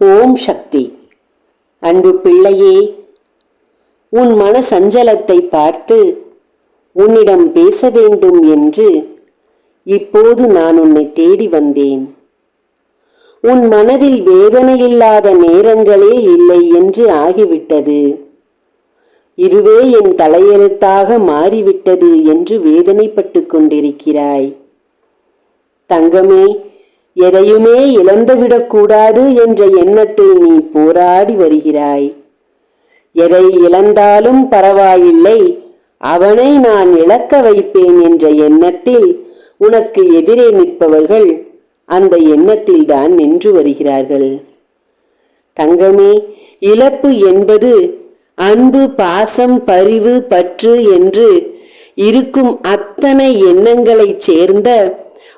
ஓம் சக்தி. அன்பு பிள்ளையே உன் மன சஞ்சலத்தை பார்த்து உன்னிடம் பேச வேண்டும் என்று இப்போது நான் உன்னை தேடி வந்தேன். உன் மனதில் வேதனையில்லாத நேரங்களே இல்லை என்று ஆகிவிட்டது. இதுவே என் தலையெழுத்தாக மாறிவிட்டது என்று வேதனைப்பட்டு கொண்டிருக்கிறாய். தங்கமே எதையுமே இழந்துவிடக்கூடாது என்ற எண்ணத்தில் நீ போராடி வருகிறாய். எதை இழந்தாலும் பரவாயில்லை அவனை நான் இழக்க வைப்பேன் என்ற எண்ணத்தில் உனக்கு எதிரே நிற்பவர்கள் அந்த எண்ணத்தில் தான் நின்று வருகிறார்கள். தங்கமே இழப்பு என்பது அன்பு பாசம் பரிவு பற்று என்று இருக்கும் அத்தனை எண்ணங்களைச் சேர்ந்த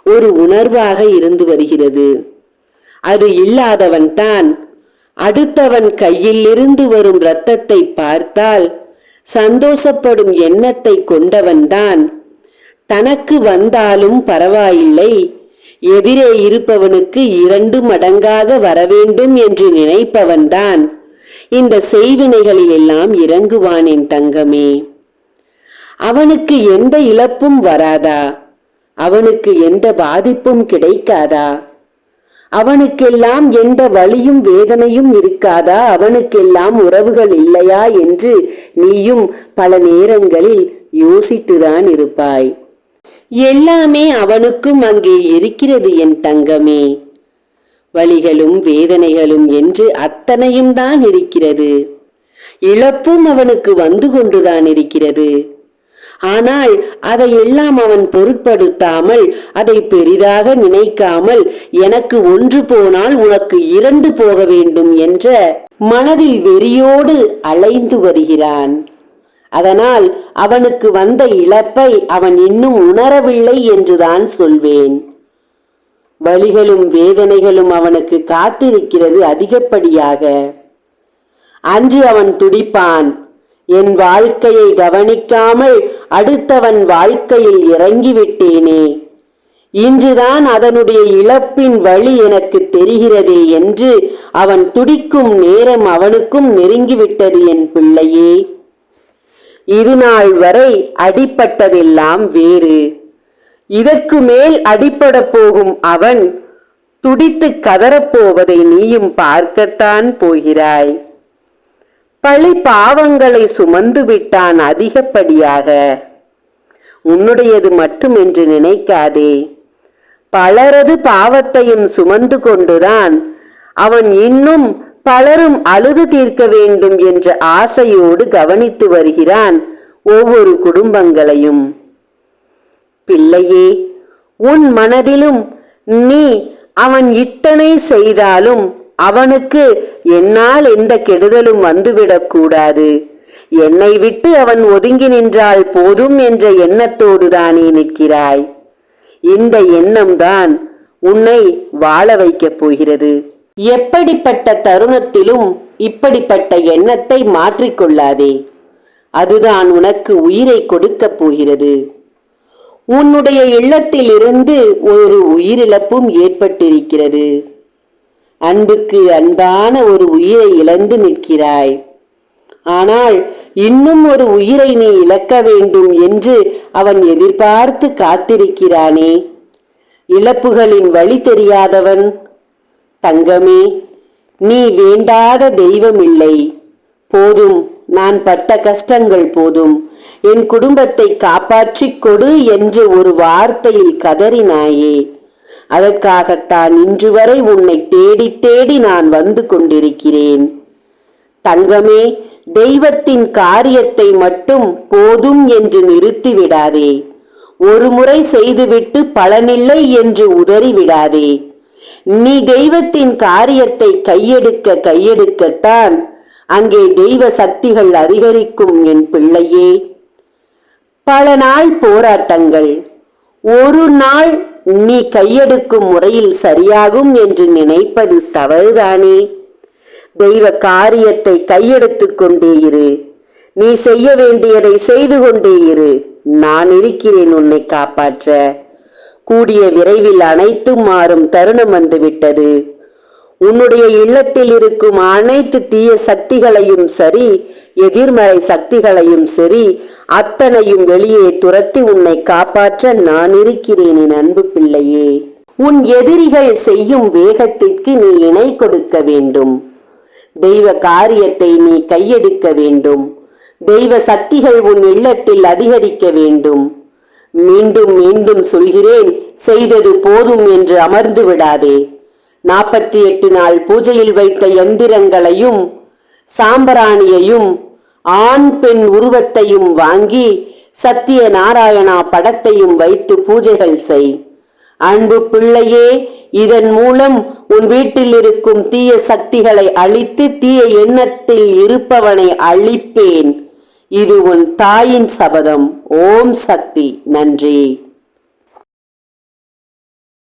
ஒரு உணர்வாக இருந்து வருகிறது. அது இல்லாதவன் தான். அடுத்தவன் கையில் இருந்து வரும் இரத்தத்தை பார்த்தால் சந்தோஷப்படும் எண்ணத்தை கொண்டவன்தான் தனக்கு வந்தாலும் பரவாயில்லை. எதிரே இருப்பவனுக்கு இரண்டு மடங்காக வரவேண்டும் என்று நினைப்பவன்தான் இந்த செய்வினைகளில் எல்லாம் இறங்குவான் என் தங்கமே. அவனுக்கு எந்த இழப்பும் வராதா? அவனுக்கு எந்த பாதிப்பும் கிடைக்காதா? அவனுக்கெல்லாம் எந்த வழியும் வேதனையும் இருக்காதா? அவனுக்கெல்லாம் உறவுகள் இல்லையா என்று நீயும் பல நேரங்களில் யோசித்துதான் இருப்பாய். எல்லாமே அவனுக்கும் அங்கே இருக்கிறது என் தங்கமே. வழிகளும் வேதனைகளும் என்று அத்தனையும் தான் இருக்கிறது. இழப்பும் அவனுக்கு வந்து கொண்டுதான் இருக்கிறது. ஆனால் அதையெல்லாம் அவன் பொருட்படுத்தாமல் அதை பெரிதாக நினைக்காமல் எனக்கு ஒன்று போனால் உனக்கு இரண்டு போக வேண்டும் என்ற மனதில் வெறியோடு அலைந்து வருகிறான். அதனால் அவனுக்கு வந்த இழப்பை அவன் இன்னும் உணரவில்லை என்றுதான் சொல்வேன். வலிகளும் வேதனைகளும் அவனுக்கு காத்திருக்கிறது அதிகப்படியாக. அன்று அவன் துடிப்பான். என் வாழ்க்கையை கவனிக்காமல் அடுத்தவன் வாழ்க்கையில் இறங்கிவிட்டேனே. இன்றுதான் அதனுடைய இழப்பின் வழி எனக்கு தெரிகிறதே என்று அவன் துடிக்கும் நேரம் அவனுக்கும் நெருங்கிவிட்டது என் பிள்ளையே. இது நாள் வரை அடிப்பட்டதெல்லாம் வேறு. இதற்கு மேல் அடிபட போகும் அவன் துடித்து கதறப்போவதை நீயும் பார்க்கத்தான் போகிறாய். பழி பாவங்களை சுமந்து விட்டான் அதிகப்படியாக. உன்னுடையது மட்டும் என்று நினைக்காதே. பலரது பாவத்தையும் சுமந்து கொண்டுதான் அவன் இன்னும் பலரும் அழுது தீர்க்க வேண்டும் என்ற ஆசையோடு கவனித்து வருகிறான் ஒவ்வொரு குடும்பங்களையும். பிள்ளையே உன் மனதிலும் நீ அவன் இத்தனை செய்தாலும் அவனுக்கு என்னால் எந்த கெடுதலும் வந்துவிடக் கூடாது. என்னை விட்டு அவன் ஒதுங்கி நின்றால் போதும் என்ற எண்ணத்தோடு தானே நிற்கிறாய். இந்த எண்ணம்தான் உன்னை வாழ வைக்கப் போகிறது. எப்படிப்பட்ட தருணத்திலும் இப்படிப்பட்ட எண்ணத்தை மாற்றிக்கொள்ளாதே அதுதான் உனக்கு உயிரை கொடுக்கப் போகிறது. உன்னுடைய இல்லத்திலிருந்து ஒரு உயிரிழப்பும் ஏற்பட்டிருக்கிறது. அன்புக்கு அன்பான ஒரு உயிரை இழந்து நிற்கிறாய். ஆனால் இன்னும் ஒரு உயிரை நீ இழக்க வேண்டும் என்று அவன் எதிர்பார்த்து காத்திருக்கிறானே. இழப்புகளின் வழி தெரியாதவன். தங்கமே நீ வேண்டாத தெய்வம் இல்லை. போதும் நான் பட்ட கஷ்டங்கள் போதும். என் குடும்பத்தை காப்பாற்றிக் கொடு என்று ஒரு வார்த்தையில் கதறினாயே. அதற்காகத்தான் இன்று வரை உன்னை தேடி தேடி நான் வந்து கொண்டிருக்கிறேன். தங்கமே தெய்வத்தின் காரியத்தை மட்டும் போதும் என்று நிறுத்திவிடாதே. ஒரு முறை செய்துவிட்டு பலனில்லை என்று உதறிவிடாதே. நீ தெய்வத்தின் காரியத்தை கையெடுக்க கையெடுக்கத்தான் அங்கே தெய்வ சக்திகள் அதிகரிக்கும் என் பிள்ளையே. பல நாள் போராட்டங்கள். ஒரு நாள் நீ கையெடுக்கும் முறையில் சரியாகும் என்று நினைப்பது தவறுதானே? தெய்வ காரியத்தை கையெடுத்துக்கொண்டே இரு. நீ செய்ய வேண்டியதை செய்து கொண்டே இரு. நான் இருக்கிறேன் உன்னை காப்பாற்ற. கூடிய விரைவில் அனைத்தும் மாறும் தருணம் வந்துவிட்டது. உன்னுடைய இல்லத்தில் இருக்கும் அனைத்து தீய சக்திகளையும் சரி எதிர்மறை சக்திகளையும் சரி அத்தனையும் வெளியே துரத்தி உன்னை காப்பாற்ற நான் இருக்கிறேன் என் அன்பு பிள்ளையே. உன் எதிரிகள் செய்யும் வேகத்திற்கு நீ இணை கொடுக்க வேண்டும். தெய்வ காரியத்தை நீ கையெடுக்க வேண்டும். தெய்வ சக்திகள் உன் இல்லத்தில் அதிகரிக்க வேண்டும். மீண்டும் மீண்டும் சொல்கிறேன் செய்தது போதும் என்று அமர்ந்து விடாதே. நாற்பத்தி எட்டு நாள் பூஜையில் வைத்த எந்திரங்களையும் சாம்பராணியையும் ஆண் பெண் உருவத்தையும் வாங்கி சத்திய நாராயணா படத்தையும் வைத்து பூஜைகள் செய். அன்பு பிள்ளையே இதன் மூலம் உன் வீட்டில் இருக்கும் தீய சக்திகளை அழித்து தீய எண்ணத்தில் இருப்பவனை அழிப்பேன். இது உன் தாயின் சபதம். ஓம் சக்தி. நன்றி.